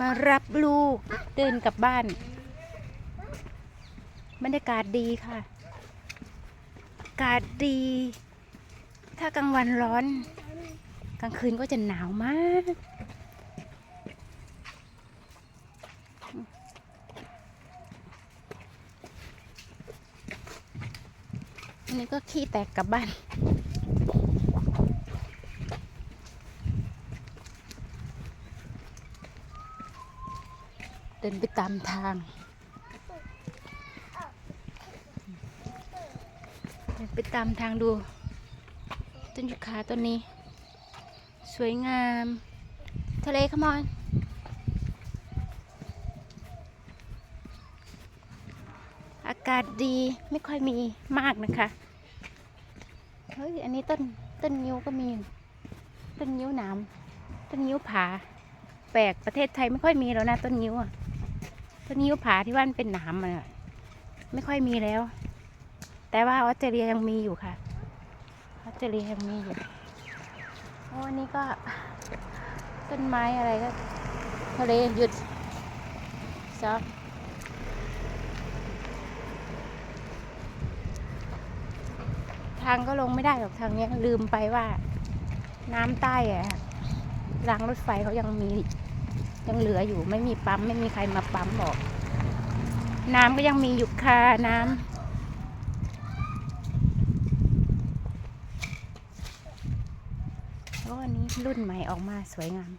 มารับลูกเดินกลับบ้าน บรรยากาศดีค่ะ อากาศดี ถ้ากลางวันร้อน กลางคืนก็จะหนาวมาก อันนี้ก็ขี้แตกกลับบ้าน เดินไปตามทางเดินไปตามทางดู ต้นยูคาต้นนี้ สวยงาม ทะเลขมอนอากาศดีไม่ค่อยมีมากนะคะเฮ้ยอันนี้ต้นต้นนิ้วก็มี ต้นนิ้วหนามต้นนิ้วผาแปลกประเทศไทยไม่ค่อยมีแล้วนะต้นนิ้วอะ ต้นนิ้วผาที่ว่านเป็นหนามอะไม่ค่อยมีแล้ว แต่ว่าออสเตรเลียยังมีอยู่ค่ะออสเตรเลียยังมีอยู่โอ้อันนี้ก็ต้นไม้อะไรก็ทะเลหยุดซอฟทางก็ลงไม่ได้หรอกทางเนี้ยลืมไปว่าน้ำใต้อะรางรถไฟเขายังมี ยังเหลืออยู่ไม่มีปั๊มไม่มีใครมาปั๊มบอก น้ำก็ยังมีอยู่ค่ะน้ำโอ้อันนี้รุ่นใหม่ออกมาสวยงาม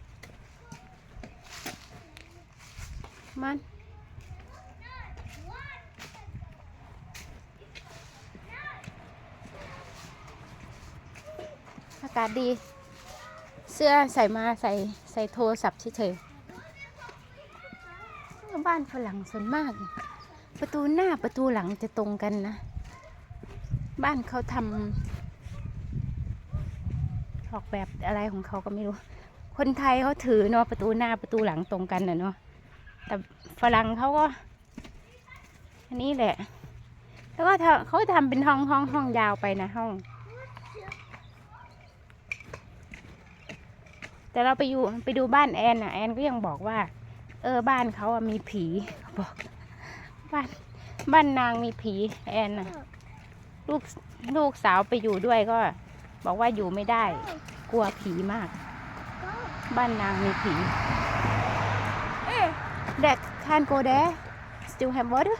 มันอากาศดี เสื้อใส่มาใส่ใส่โทรศัพท์เฉยๆานฝรั่งส่วนมาก ประตูหน้าประตูหลังจะตรงกันนะ บ้านเขาทำออกแบบอะไรของเขาก็ไม่รู้ คนไทยเขาถือเนาะประตูหน้าประตูหลังตรงกันนะเนาะแต่ฝรั่งเขาก็ อันนี้แหละ แล้วก็เขาทำเป็นห้องห้องห้องยาวไปนะห้องแต่เราไปอยู่ไปดูบ้านแอนนะแอนก็ยังบอกว่า เออบ้านเขาอะมีผีบอก บ้านบ้านนางมีผีแอนน่ะลูกลูกสาวไปอยู่ด้วยก็ บอกว่าอยู่ไม่ได้ กลัวผีมาก บ้านนางมีผี That can't go there still have water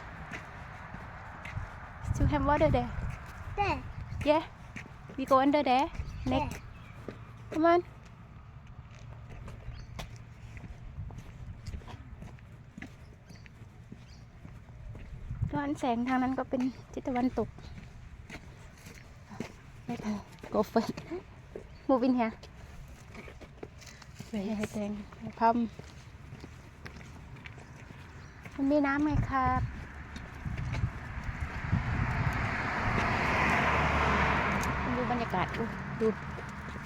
still have water there There. yeah we go under there next come on ย้อนแสงทางนั้นก็เป็นทิศตะวันตก ไม่พอ go first move in here ไปให้แตงให้พัมมันมีน้ำไหมครับดูบรรยากาศ ดูดู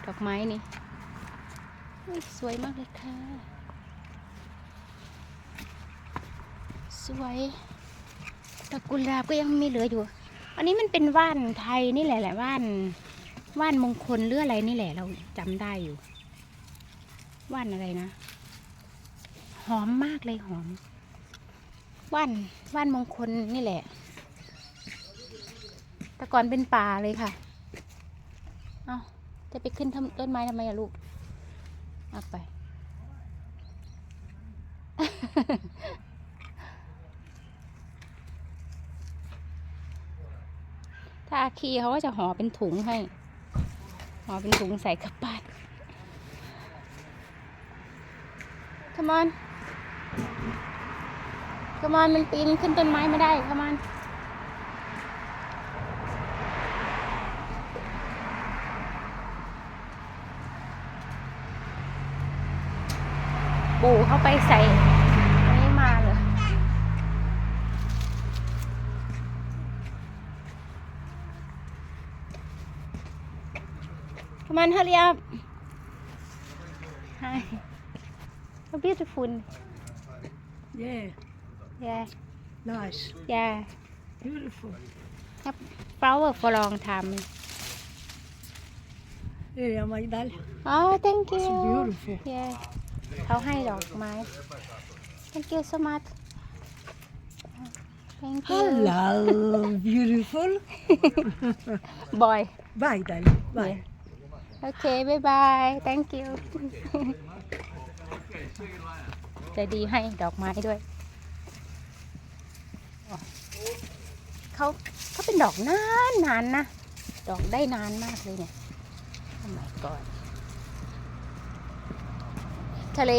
ดอกไม้นี่อุ๊ยสวยมากเลยค่ะ สวย ดอกกุหลาบก็ยังมีเหลืออยู่ อันนี้มันเป็นว่านไทยนี่แหละแหละว่านว่านมงคลหรืออะไรนี่แหละเราจำได้อยู่ ว่านอะไรนะ หอมมากเลยหอม ว่านว่านมงคลนี่แหละ แต่ก่อนเป็นป่าเลยค่ะ เอาจะไปขึ้นต้นต้นไม้ทำไมอะลูกเอาไปาอาคีเขาก็จะห่อเป็นถุงให้ ห่อเป็นถุงใส่กระเป๋า Come on Come on มันปีนขึ้นต้นไม้ไม่ได้ Come on ปู่เข้าไปใส่ Come on, hurry up. Hi. How beautiful. Yeah, Yeah, nice, yeah. beautiful. Have flower for long time. Yeah, Magdal. Oh, thank you. It's beautiful. Yeah. เขาให้ดอกไม้ thank you so much thank you Hello, beautiful. boy Bye, darling. Bye. โอเคบ๊ายบาย thank you ใจดีให้ดอกไม้ด้วย เขาเขาเป็นดอกนานนานนะ ดอกได้นานมากเลยเนี่ย oh my god ทะเล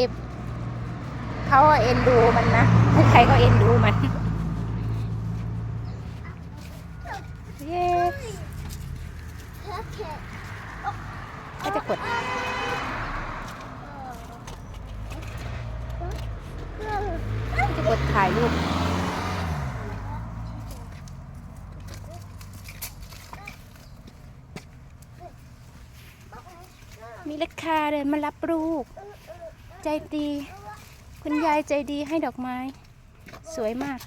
เขาเอ็นดูมันนะ ใครก็เอ็นดูมันเย้ ก็จะกด จะกดถ่ายรูปมีราคาเดินมารับลูก ใจดี คุณยายใจดีให้ดอกไม้ สวยมาก